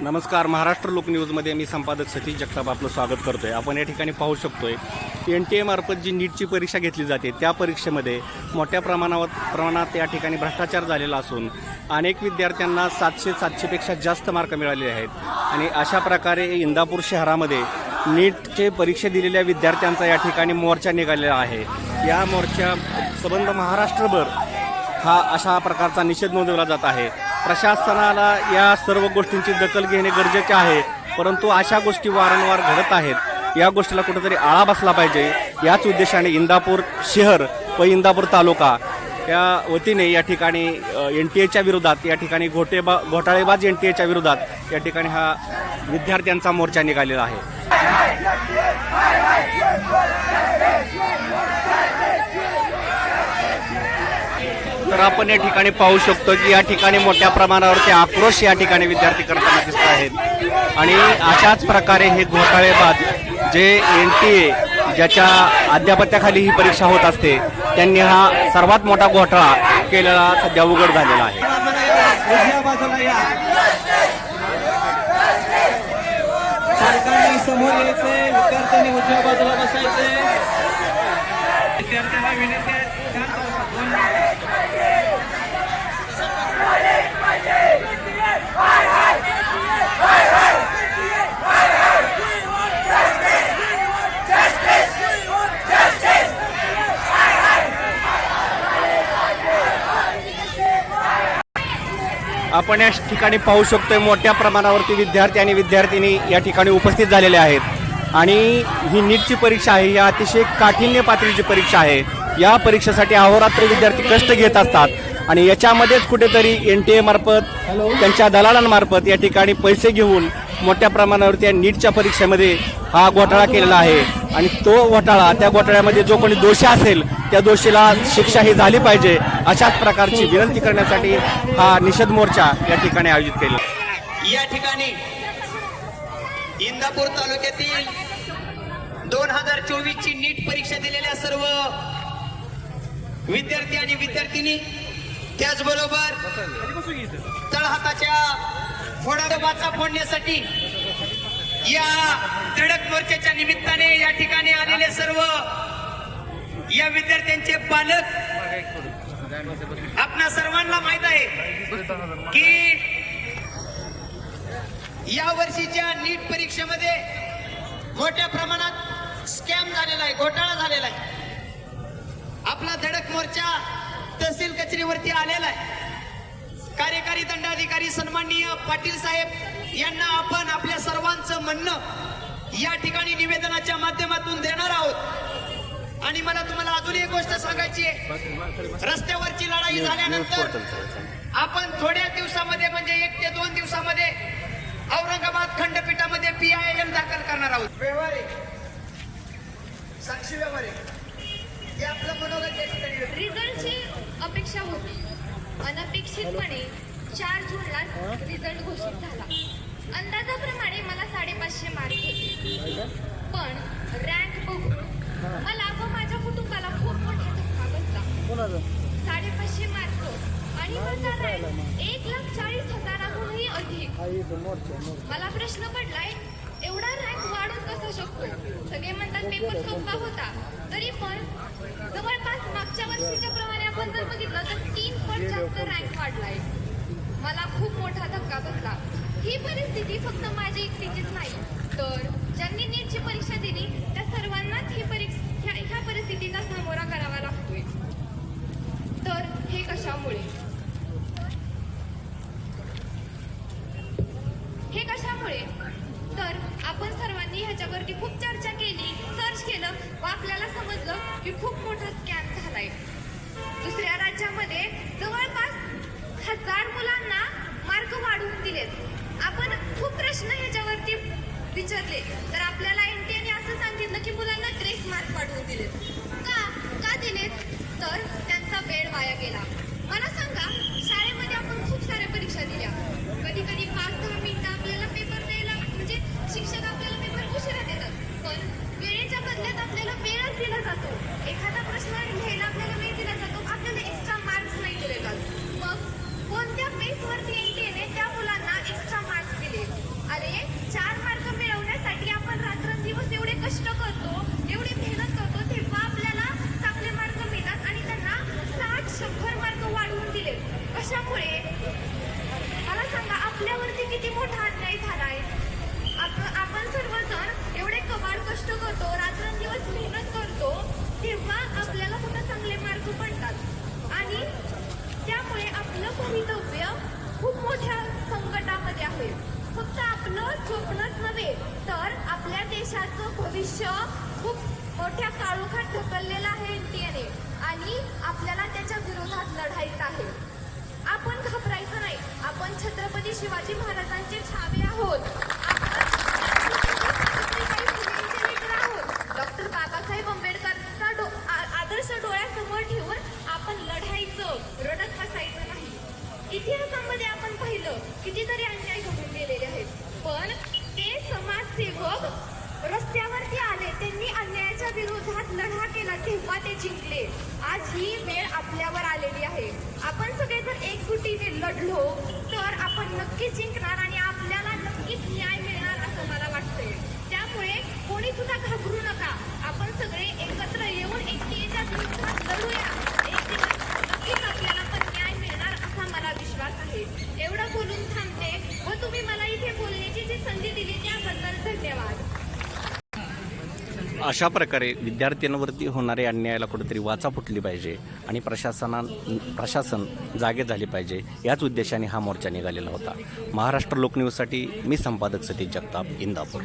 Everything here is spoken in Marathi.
नमस्कार महाराष्ट्र लोकन्यूजमध्ये मी संपादक सतीश जगताप आपलं स्वागत करतोय. आपण या ठिकाणी पाहू शकतोय एन टी एमार्फत जी नीटची परीक्षा घेतली जाते त्या परीक्षेमध्ये मोठ्या प्रमाणावर प्रमाणात या ठिकाणी भ्रष्टाचार झालेला असून अनेक विद्यार्थ्यांना सातशे सातशेपेक्षा जास्त मार्क मिळालेले आहेत. आणि अशा प्रकारे इंदापूर शहरामध्ये नीटचे परीक्षा दिलेल्या विद्यार्थ्यांचा या ठिकाणी मोर्चा निघालेला आहे. या मोर्चा संबंध महाराष्ट्रभर हा अशा प्रकारचा निषेध नोंदवला जात आहे. प्रशासनाला या सर्व गोष्टींची दखल घेणे गरजेचे आहे परंतु अशा गोष्टी वारंवार घडत आहेत. या गोष्टीला कुठेतरी आळा बसला पाहिजे. याच उद्देशाने इंदापूर शहर व इंदापूर तालुका या वतीने या ठिकाणी एन टी एच्या विरोधात या ठिकाणी घोटेबा घोटाळेबाज एन टी एच्या विरोधात या ठिकाणी हा विद्यार्थ्यांचा मोर्चा निघालेला आहे. आपण या ठिकाणी पाहू शकतो की या ठिकाणी मोठ्या प्रमाणावरती आक्रोश या ठिकाणी विद्यार्थी करताना दिसत आहेत. आणि अशाच प्रकारे हे घोटाळेबाज जे एन टी ए ज्याच्या अध्यापत्याखाली ही परीक्षा होत असते त्यांनी हा सर्वात मोठा घोटाळा केलेला सध्या उघड झालेला आहे. विद्यार्थ्यांना विनंती आहे शांत बसा. दोन मिनिटं. आपण या ठिकाणी पाहू शकतोय मोठ्या प्रमाणावरती विद्यार्थी आणि विद्यार्थिनी या ठिकाणी उपस्थित झालेले आहेत. आणि ही नीटची परीक्षा आहे ही अतिशय काठिण्य पातळीची परीक्षा आहे. या परीक्षेसाठी अहोरात्र विद्यार्थी कष्ट घेत असतात. आणि याच्यामध्येच कुठेतरी एन टी ए मार्फत त्यांच्या दलालांमार्फत या ठिकाणी पैसे घेऊन मोठ्या प्रमाणावरती या नीटच्या परीक्षेमध्ये हा घोटाळा केलेला आहे. आणि तो घोटाळा त्या घोटाळ्यामध्ये जो कोणी दोषी असेल त्या दोषीला शिक्षा ही झाली पाहिजे अशाच प्रकारची विनंती करण्यासाठी हा निषेध मोर्चा या ठिकाणी आयोजित केला. या ठिकाणी इंदापूर तालुक्यातील दोन हजार चोवीस ची नीट परीक्षा दिलेल्या सर्व विद्यार्थी आणि विद्यार्थिनी त्याचबरोबर तळहाताच्या फोडाडोबाचा फोडण्यासाठी या धडक मोर्चाच्या निमित्ताने या ठिकाणी आलेले सर्व या विद्यार्थ्यांचे पालक आपणा सर्वांना माहीत आहे की या वर्षीच्या नीट परीक्षेमध्ये मोठ्या प्रमाणात स्कॅम झालेला आहे घोटाळा झालेला आहे. आपला धडक मोर्चा तहसील कचेरीवरती आलेला आहे. कार्यकारी दंडाधिकारी सन्माननीय पाटील साहेब यांना आपण आपल्या सर्वांचं म्हणणं या ठिकाणी निवेदनाच्या माध्यमातून देणार आहोत. आणि मला तुम्हाला अजून एक गोष्ट सांगायची आहे. रस्त्यावरची लढाई झाल्यानंतर आपण थोड्या दिवसामध्ये म्हणजे एक ते दोन दिवसामध्ये औरंगाबाद खंडपीठामध्ये पी आय एम दाखल करणार आहोत व्यवहारिक साक्षी व्यवहारिक हे आपलं मनोगत या ठिकाणी व्यक्त रिझल्टची अपेक्षा होती अनपेक्षितपणे चार जूनला रिझल्ट घोषित झाला. अंदाजाप्रमाणे मला साडेपाचशे मार्क होते. पण रँक बघून मला व माझ्या कुटुंबाला खूप मोठा धक्का बसला. साडेपाचशे मार्क आणि माझा रँक एक लाख चाळीस हजाराहूनही अधिक. मला प्रश्न पडलाय एवढा रँक वाढून कसा शकतो? सगळे म्हणतात पेपर सोपा होता. तरी पण जवळपास मागच्या वर्षीच्या प्रमाणे आपण जर बघितलं तर तीन पट जास्त रँक वाढलाय. मला खूप मोठा धक्का बसला. ही परिस्थिती फक्त माझी एकटीचीच नाही तर ज्यांनी नीटची परीक्षा दिली त्या सर्वांनाच ही परीक्षा ह्या परिस्थितीचा सामोरा करावा लागतोय. तर हे कशामुळे? हे कशामुळे? तर आपण सर्वांनी ह्याच्यावरती खूप चर्चा केली. सर्च केलं व आपल्याला समजलं की खूप मोठा स्कॅम देशाचं भविष्य खूप मोठ्या काळोखात ढकललेलं आहे एनटीएने आणि आपल्याला त्याच्या विरोधात लढायचं आहे. आपण घाबरायचं नाही. आपण छत्रपती शिवाजी महाराजांचे छावे आहोत. हो तर आपण नक्कीच जिंकणार आणि आपल्याला नक्कीच न्याय मिळणार असं मला वाटतंय. त्यामुळे कोणी सुद्धा घाबरू नका आपण सगळे एकत्र येऊन एकटीच्या विरोधात लढूया एक दिवस नक्कीच आपल्याला पण न्याय मिळणार असा मला विश्वास आहे एवढं बोलून थांबते व तुम्ही मला इथे बोलण्याची जी संधी दिली त्याबद्दल धन्यवाद अशा प्रकारे विद्यार्थ्यांवरती होणाऱ्या अन्यायाला कुठेतरी वाचा फुटली पाहिजे आणि प्रशासना प्रशासन जागे झाले पाहिजे याच उद्देशाने हा मोर्चा निघालेला होता. महाराष्ट्र लोकन्यूजसाठी मी संपादक सतीश जगताप इंदापूर.